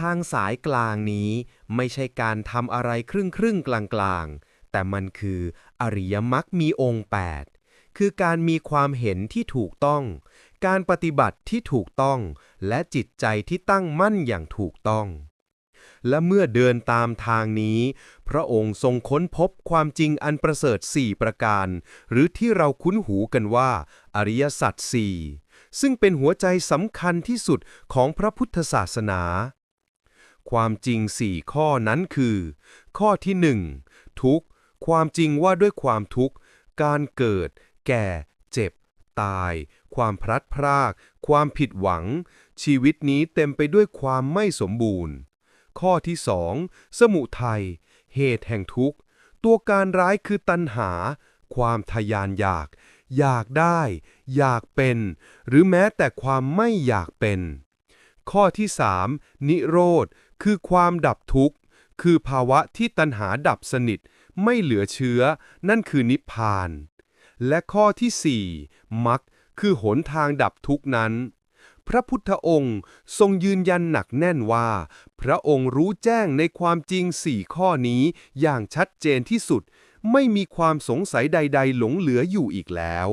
ทางสายกลางนี้ไม่ใช่การทำอะไรครึ่งครึ่งๆกลางๆแต่มันคืออริยมรรคมีองค์ 8 คือการมีความเห็นที่ถูกต้อง การปฏิบัติที่ถูกต้อง และจิตใจที่ตั้งมั่นอย่างถูกต้อง และเมื่อเดินตามทางนี้ พระองค์ทรงค้นพบความจริงอันประเสริฐสี่ประการ หรือที่เราคุ้นหูกันว่า อริยสัจสี่ซึ่งเป็นหัวใจสำคัญที่สุดของพระพุทธศาสนา ความจริงสี่ข้อนั้นคือ ข้อที่หนึ่งทุกข์ความจริงว่าด้วยความทุกข์ การเกิด แก่ เจ็บ ตาย ความพลัดพราก ความผิดหวัง ชีวิตนี้เต็มไปด้วยความไม่สมบูรณ์ ข้อที่สองสมุทัยเหตุแห่งทุกข์ ตัวการร้ายคือตัณหา ความทยานอยาก อยากได้ อยากเป็น หรือแม้แต่ความไม่อยากเป็น ข้อที่สามนิโรธ คือความดับทุกข์ คือภาวะที่ตัณหาดับสนิท ไม่เหลือเชื้อ นั่นคือนิพพาน และข้อที่สี่มรรคคือหนทางดับทุกข์นั้น พระพุทธองค์ทรงยืนยันหนักแน่นว่า พระองค์รู้แจ้งในความจริงสี่ข้อนี้อย่างชัดเจนที่สุด ไม่มีความสงสัยใด ๆ หลงเหลืออยู่อีกแล้ว